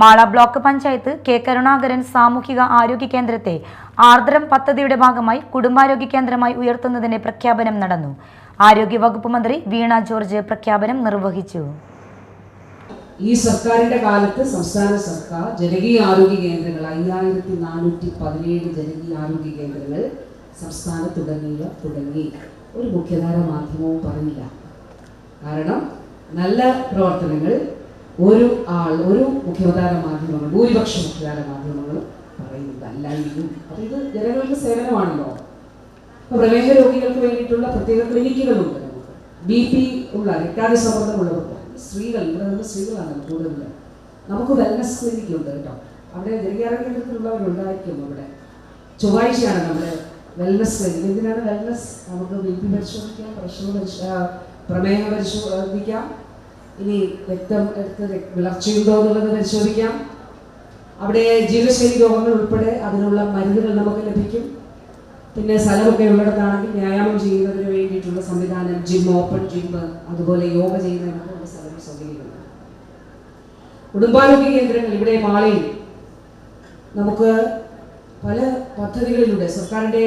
Mala block panchayat K Karunakaran സാമൂഹിക ആരോഗ്യ കേന്ദ്രത്തെ ആർദ്രം പദ്ധതിയുടെ ഭാഗമായി കുടുംബാരോഗ്യ കേന്ദ്രമായി ഉയർത്തുന്നതിന്റെ പ്രഖ്യാപനം നടന്നു. ആരോഗ്യ വകുപ്പ് മന്ത്രി വീണ ജോർജ് പ്രഖ്യാപനം നിർവഹിച്ചു. ഈ സർക്കാരിന്റെ കാലത്ത് സംസ്ഥാന സർക്കാർ ജനകീയ ആരോഗ്യ കേന്ദ്രങ്ങൾ അയ്യായിരത്തി നാനൂറ്റി പതിനേഴ് ജനകീയ ആരോഗ്യ കേന്ദ്രങ്ങൾ സംസ്ഥാന തുടങ്ങിയ തുടങ്ങി. ഒരു മുഖ്യധാര മാധ്യമവും പറഞ്ഞില്ല. കാരണം നല്ല പ്രവർത്തനങ്ങൾ ഒരു ആൾ ഒരു മുഖ്യധാര മാധ്യമങ്ങൾ ഭൂരിപക്ഷ മുഖ്യധാര മാധ്യമങ്ങളും പറയുന്നതല്ലായിരുന്നു അപ്പൊ ഇത് ജനങ്ങൾക്ക് സേവനമാണല്ലോ. ഇപ്പൊ പ്രമേഹ രോഗികൾക്ക് വേണ്ടിയിട്ടുള്ള പ്രത്യേക ക്ലിനിക്കുകളുണ്ട് നമുക്ക്. ബി പി ഉള്ള രക്താതിസമ്മർദ്ദമുള്ളവർക്ക് സ്ത്രീകൾ ഇവിടെ നിന്ന് സ്ത്രീകളാണ് കൂടുതൽ നമുക്ക് വെൽനസ് ക്ലിനിക് ഉണ്ട് കേട്ടോ. അവിടെ ജനകീയാരോഗ്യ കേന്ദ്രത്തിലുള്ളവരുണ്ടായിരിക്കും അവിടെ ചൊവ്വാഴ്ചയാണ് നമ്മുടെ വെൽനസ് ക്ലിനിക് എന്തിനാണ് വെൽനസ് നമുക്ക് ബി പി പരിശോധിക്കാം പ്രഷർ പരിശോ പ്രമേഹം പരിശോധിക്കാം ഇനി രക്തം എടുത്ത് വിളർച്ചയുണ്ടോ എന്നുള്ളത് പരിശോധിക്കാം. അവിടെ ജീവശൈലി രോഗങ്ങൾ ഉൾപ്പെടെ അതിനുള്ള മരുന്നുകൾ നമുക്ക് ലഭിക്കും. പിന്നെ സ്ഥലമൊക്കെ ഉള്ളിടത്താണെങ്കിൽ വ്യായാമം ചെയ്യുന്നതിന് വേണ്ടിയിട്ടുള്ള സംവിധാനം ജിം ഓപ്പൺ ജിം അതുപോലെ യോഗ ചെയ്യുന്നതിനൊക്കെ സ്ഥലം സൗകര്യമാണ് കുടുംബാരോഗ്യ കേന്ദ്രങ്ങൾ ഇവിടെ മാളയിൽ നമുക്ക് പല പദ്ധതികളിലൂടെ സർക്കാരിന്റെ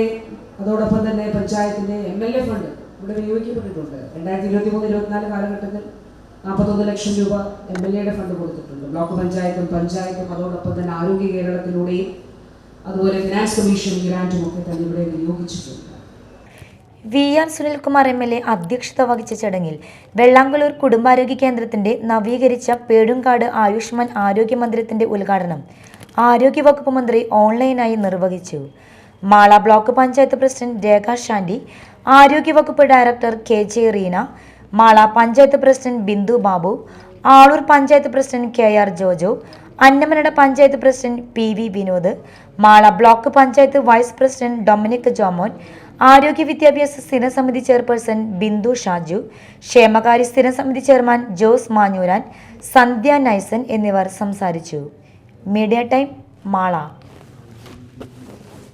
അതോടൊപ്പം തന്നെ പഞ്ചായത്തിന്റെ എം എൽ എ ഫണ്ട് ഇവിടെ വിനിയോഗിക്കപ്പെട്ടിട്ടുണ്ട്. രണ്ടായിരത്തി ഇരുപത്തി മൂന്ന് ഇരുപത്തിനാല് കാലഘട്ടത്തിൽ നാൽപ്പത്തൊന്ന് ലക്ഷം രൂപ എം എൽ എയുടെ ഫണ്ട് കൊടുത്തിട്ടുണ്ട്. ബ്ലോക്ക് പഞ്ചായത്തും പഞ്ചായത്തും അതോടൊപ്പം തന്നെ ആരോഗ്യ കേരളത്തിലൂടെയും അതുപോലെ ഫിനാൻസ് കമ്മീഷൻ ഗ്രാന്റും ഒക്കെ തന്നെ ഇവിടെ വിനിയോഗിച്ചിട്ടുണ്ട്. V R Sunilkumar M L A അധ്യക്ഷത വഹിച്ച ചടങ്ങിൽ വെള്ളാങ്കുളൂർ കുടുംബാരോഗ്യ കേന്ദ്രത്തിന്റെ നവീകരിച്ച പേടുംകാട് ആയുഷ്മാൻ ആരോഗ്യ മന്ദിരത്തിന്റെ ഉദ്ഘാടനം ആരോഗ്യവകുപ്പ് മന്ത്രി ഓൺലൈനായി നിർവഹിച്ചു. മാള ബ്ലോക്ക് പഞ്ചായത്ത് പ്രസിഡന്റ് രേഖ ഷാൻഡി ആരോഗ്യവകുപ്പ് director K J Reena Mala panchayat president Bindu Babu Aloor panchayat president K R Jojo Annamanada panchayat president P V Vinod Mala block panchayat vice president Dominic Jomon ആരോഗ്യ വിദ്യാഭ്യാസ സ്ഥിരസമിതി ചെയർപേഴ്സൺ ബിന്ദു ഷാജു ക്ഷേമകാര്യ സ്ഥിരസമിതി chairman Jose Manjooran Sandhya Naisan എന്നിവർ സംസാരിച്ചു. Media time Mala.